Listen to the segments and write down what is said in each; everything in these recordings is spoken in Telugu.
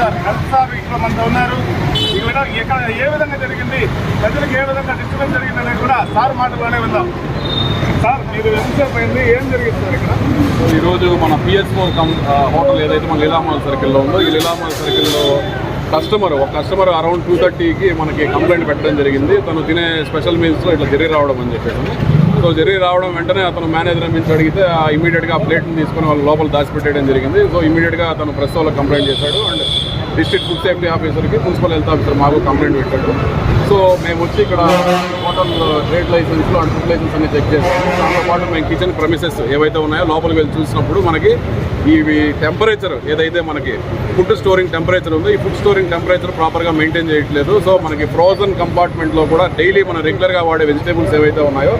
సార్ హెల్త్ సార్ ఇక్కడ మనతో ఉన్నారు ఇక్కడ ఇక్కడ ఏ విధంగా జరిగింది ప్రజలకు ఏ విధంగా డిస్టర్బెన్స్ జరిగింది అనేది కూడా సార్ మాటలోనే విందాం. సార్ మీరు ఎంతసేపు అయింది? ఏం జరిగింది సార్ ఇక్కడ? ఈరోజు మన పిఎస్ఓ కం హోటల్ ఏదైతే మన లీలామాల్ సర్కిల్లో ఉందో ఈ లీలామాల్ సర్కిల్లో కస్టమర్ ఒక కస్టమర్ అరౌండ్ టూ థర్టీకి మనకి కంప్లైంట్ పెట్టడం జరిగింది. తను తినే స్పెషల్ మీల్స్లో ఇట్లా జరిగి రావడం అని చెప్పేసి. సో జరిగి రావడం వెంటనే అతను మేనేజర్ నుంచి అడిగితే ఆ ఇమీడియట్గా ఆ ప్లేట్ని తీసుకొని వాళ్ళు లోపల దాచిపెట్టేయడం జరిగింది. సో ఇమీడియట్గా అతను ప్రెస్ వాళ్ళకి కంప్లైంట్ చేశాడు. అండ్ డిస్ట్రిక్ట్ ఫుడ్ సేఫ్టీ ఆఫీసర్కి మున్సిపల్ హెల్త్ ఆఫీసర్ మాకు కంప్లైంట్ పెట్టాడు సో మేము వచ్చి ఇక్కడ హోటల్ ట్రేడ్ లైసెన్స్లు అండ్ ఫుడ్ లైసెన్స్ అన్ని చెక్ చేస్తాము దాంతో పాటు మేము కిచెన్ ప్రమిసెస్ ఏవైతే ఉన్నాయో లోపలికి వెళ్ళి చూసినప్పుడు మనకి ఇవి టెంపరేచర్ ఏదైతే మనకి ఫుడ్ స్టోరింగ్ టెంపరేచర్ ఉందో ఈ ఫుడ్ స్టోరింగ్ టెంపరేచర్ ప్రాపర్గా మెయింటైన్ చేయట్లేదు. సో మనకి ఫ్రోజన్ కంపార్ట్మెంట్లో కూడా డైలీ మన రెగ్యులర్గా వాడే వెజిటేబుల్స్ ఏవైతే ఉన్నాయో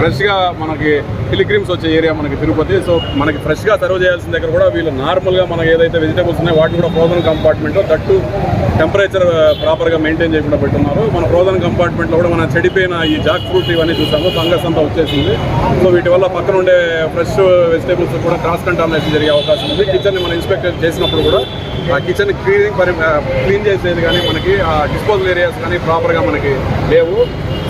ఫ్రెష్గా మనకి పిలిగ్రిమ్స్ వచ్చే ఏరియా మనకి తిరుపతి. సో మనకి ఫ్రెష్గా సర్వ్ చేయాల్సిన దగ్గర కూడా వీళ్ళు నార్మల్గా మనకి ఏదైతే వెజిటేబుల్స్ ఉన్నాయో వాటిని కూడా ఫ్రోజన్ కంపార్ట్మెంట్లో దట్టు టెంపరేచర్ ప్రాపర్గా మెయింటైన్ చేయకుండా పెట్టున్నారు. మన ఫ్రోజన్ కంపార్ట్మెంట్లో కూడా మనం చెడిపోయిన ఈ జాక్ ఫ్రూట్ ఇవన్నీ చూసాము ఫంగస్ అంతా వచ్చేసింది. సో వీటి వల్ల పక్కన ఉండే ఫ్రెష్ వెజిటేబుల్స్ కూడా క్రాస్ కంటామినేషన్ జరిగే అవకాశం ఉంది. కిచెన్ని మనం ఇన్స్పెక్ట్ చేసినప్పుడు కూడా ఆ కిచెన్ క్లీనింగ్ పరి క్లీన్ చేసేది కానీ మనకి ఆ డిస్పోజల్ ఏరియాస్ కానీ ప్రాపర్గా మనకి లేవు.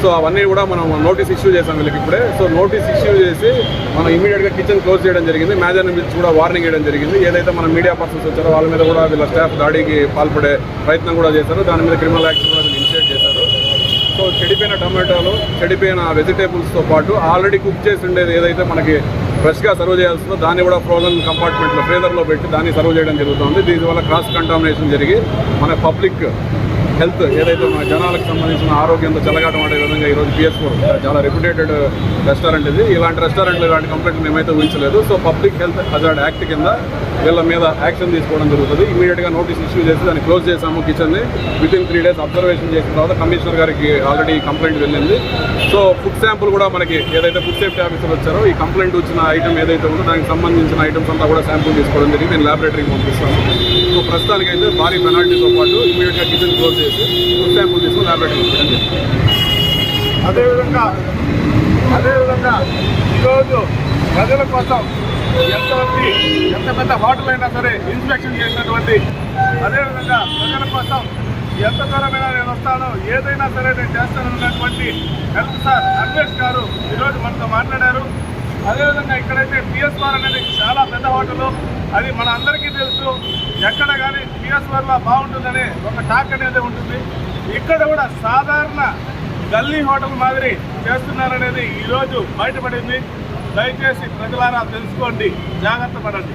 సో అవన్నీ కూడా మనం నోటీస్ ఇష్యూ చేసాం వీళ్ళకి ఇప్పుడే. సో నోటీస్ ఇష్యూ చేసి మనం ఇమీడియట్గా కిచెన్ క్లోజ్ చేయడం జరిగింది. మేనేజర్ని పిలిచి కూడా వార్నింగ్ ఇవ్వడం జరిగింది. ఏదైతే మన మీడియా పర్సన్స్ వచ్చారో వాళ్ళ మీద కూడా వీళ్ళ స్టాఫ్ దాడికి పాల్పడే ప్రయత్నం కూడా చేశారు. దాని మీద క్రిమినల్ యాక్షన్ కూడా వీళ్ళు ఇనిషియేట్ చేశారు సో చెడిపోయిన టమాటాలు చెడిపోయిన వెజిటేబుల్స్తో పాటు ఆల్రెడీ కుక్ చేసి ఉండేది ఏదైతే మనకి ఫ్రెష్గా సర్వ్ చేయాల్సిందో దాన్ని కూడా ఫ్రోజన్ కంపార్ట్మెంట్లో ఫ్రీజర్లో పెట్టి దాన్ని సర్వ్ చేయడం జరుగుతుంది. దీనివల్ల క్రాస్ కంటామినేషన్ జరిగి మన పబ్లిక్ హెల్త్ ఏదైతే మన జనాలకు సంబంధించిన ఆరోగ్యంతో చెలగాటం ఆడే విధంగా ఈరోజు పిఎస్ ఫోర్ చాలా రెప్యుటేటెడ్ రెస్టారెంట్ ఇది. ఇలాంటి రెస్టారెంట్లు ఇలాంటి కంప్లైంట్ మేమైతే ఊహించలేదు. So public health hazard act కింద వీళ్ళ మీద యాక్షన్ తీసుకోవడం జరుగుతుంది. ఇమీడియట్గా నోటీస్ ఇష్యూ చేసి దాన్ని క్లోజ్ చేశాము కిచెన్ని. Within three days observation చేసిన తర్వాత కమిషనర్ గారికి ఆల్రెడీ కంప్లైంట్ వెళ్ళింది. సో ఫుడ్ శాంపుల్ కూడా మనకి ఏదైతే ఫుడ్ సేఫ్టీ ఆఫీసర్ వచ్చారో ఈ కంప్లైంట్ వచ్చిన ఐటమ్ ఏదైతే ఉందో దానికి సంబంధించిన ఐటమ్స్ అంతా కూడా శాంపుల్ తీసుకోవడం జరిగింది. నేను ల్యాబొరేటరీకి పంపిస్తాను. సో ప్రస్తుతానికి అయితే భారీ పెనాల్టీతో పాటు ఇమీడియట్గా కిచెన్ క్లోజ్ చేసి ఫుడ్ శాంపుల్ తీసుకుని ల్యాబొరేటరీకి పంపించడం అదేవిధంగా అదేవిధంగా ఈరోజు ప్రజల కోసం ఎంతమంది ఎంత పెద్ద హోటల్ అయినా సరే ఇన్స్పెక్షన్ చేసినటువంటి అదేవిధంగా ప్రజల కోసం ఎంత దూరమైనా నేను వస్తాను ఏదైనా సరే నేను చేస్తానన్నటువంటి హెల్త్ సార్ అన్వేష్ గారు ఈరోజు మనతో మాట్లాడారు. అదేవిధంగా ఇక్కడైతే పిఎస్ఆర్ అనేది చాలా పెద్ద హోటల్. అది మన అందరికీ తెలుసు. ఎక్కడ కానీ పిఎస్ఆర్లో బాగుంటుందనే ఒక టాక్ అనేది ఉంటుంది. ఇక్కడ కూడా సాధారణ గల్లీ హోటల్ మాదిరి చేస్తున్నారనేది ఈరోజు బయటపడింది. దయచేసి ప్రజలారా తెలుసుకోండి. జాగ్రత్త పడండి.